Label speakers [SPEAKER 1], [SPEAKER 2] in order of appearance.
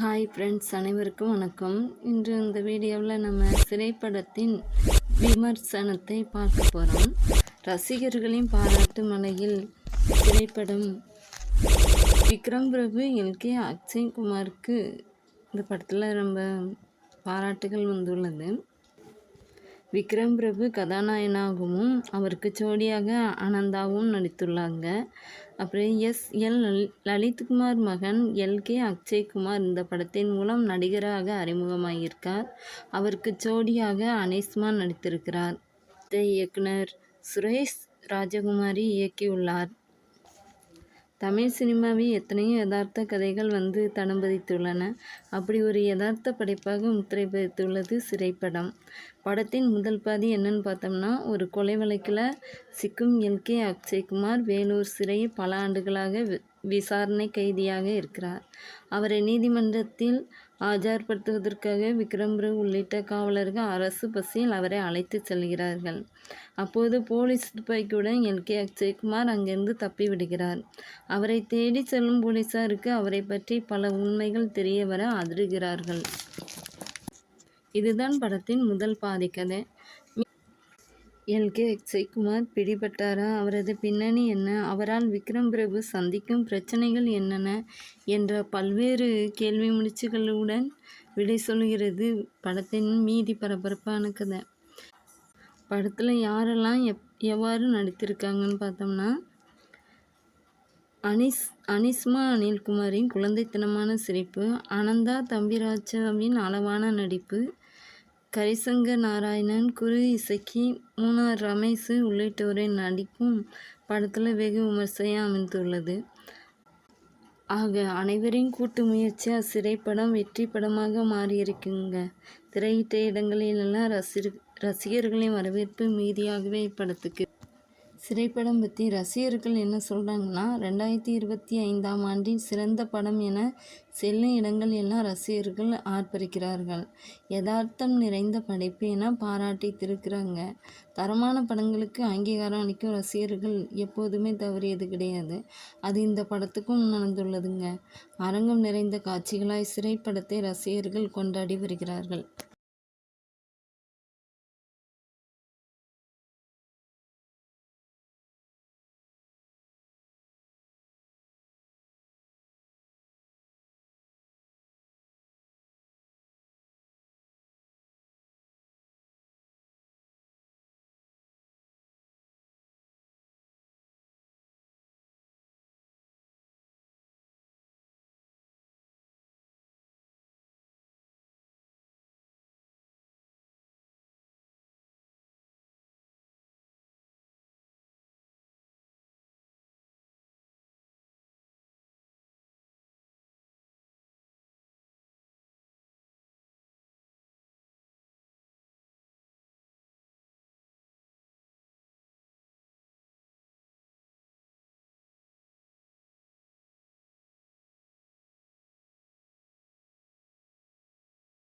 [SPEAKER 1] Hi friends அனைவருக்கும் வணக்கம். இன்று இந்த வீடியோவில் நம்ம திரைப்படத்தின் விமர்சனத்தை பார்க்க போகிறோம் ரசிகர்களின் பாராட்டு மலையில் திரைப்படம் விக்ரம் பிரபு எல்கே அக்ஷய் குமாருக்கு இந்த படத்தில் ரொம்ப பாராட்டுகள் வந்துள்ளது. விக்ரம் பிரபு கதாநாயகனாகவும் அவருக்கு ஜோடியாக ஆனந்தாவும் நடித்துள்ளாங்க. அப்புறம் எஸ். எல். லலித்குமார் மகன் எல். கே. அக்ஷய்குமார் இந்த படத்தின் மூலம் நடிகராக அறிமுகமாகியிருக்கார் அவருக்கு ஜோடியாக அனேஸ்மா நடித்திருக்கிறார். இயக்குனர் சுரேஷ் ராஜகுமாரி இயக்கியுள்ளார். தமிழ் சினிமாவில் எத்தனையோ யதார்த்த கதைகள் வந்து தடம் பதித்துள்ளன. அப்படி ஒரு யதார்த்த படைப்பாக முத்திரை பதித்துள்ளது சிறைப்படம். படத்தின் முதல் பாதி என்னன்னு பார்த்தோம்னா ஒரு கொலை வழக்கில் சிக்கும் எல்கே அக்ஷய்குமார் வேலூர் சிறையில் பல ஆண்டுகளாக விசாரணை கைதியாக இருக்கிறார். அவரை நீதிமன்றத்தில் ஆஜர்படுத்துவதற்காக விக்ரம்ரு உள்ளிட்ட காவலர்கள் அரசு பஸ்ஸில் அவரை அழைத்து செல்கிறார்கள். அப்போது போலீஸ் துப்பாக்கியுடன் எல் கே. அக்ஷய்குமார் அங்கிருந்து தப்பி விடுகிறார் அவரை தேடி செல்லும் போலீசாருக்கு அவரை பற்றி பல உண்மைகள் தெரிய வர அதிர்கிறார்கள். இதுதான் படத்தின் முதல் பாதி கதை. எல். கே. அக்ஷய்குமார் பிடிபட்டாரா? அவரது பின்னணி என்ன? அவரால் விக்ரம் பிரபு சந்திக்கும் பிரச்சனைகள் என்னென்ன? என்ற பல்வேறு கேள்வி முடிச்சுகளுடன் விடை சொல்கிறது படத்தின் மீதி பரபரப்பான கதை. படத்தில் யாரெல்லாம் எப் எவ்வாறு நடித்திருக்காங்கன்னு பார்த்தோம்னா அனிஸ் அனிஸ்மா அனில்குமாரின் குழந்தைத்தனமான சிரிப்பு அனந்தா தம்பிராஜாவின் அளவான நடிப்பு கரிசங்க நாராயணன் குரு இசக்கி மூணார் ரமேஷ் உள்ளிட்டோரின் நடிப்பும் படத்தில் வெகு விமர்சையாக அமைந்துள்ளது. ஆக அனைவரின் கூட்டு முயற்சியாக சிறைப்படம் வெற்றி படமாக மாறியிருக்குங்க. திரையிட்ட இடங்களிலெல்லாம் ரசி ரசிகர்களின் வரவேற்பு மீதியாகவே இப்படத்துக்கு. திரைப்படம் பற்றி ரசிகர்கள் என்ன சொல்கிறாங்கன்னா ரெண்டாயிரத்தி இருபத்தி ஐந்தாம் ஆண்டின் சிறந்த படம் என செல்லும் இடங்கள் எல்லாம் ரசிகர்கள் ஆர்ப்பரிக்கிறார்கள். யதார்த்தம் நிறைந்த படைப்பு என பாராட்டி திருக்கிறாங்க தரமான படங்களுக்கு அங்கீகாரம் அளிக்கும் ரசிகர்கள் எப்போதுமே தவறியது கிடையாது. அது இந்த படத்துக்கும் நடந்துள்ளதுங்க அரங்கம் நிறைந்த காட்சிகளாய் சிறைப்படத்தை ரசிகர்கள் கொண்டாடி வருகிறார்கள்.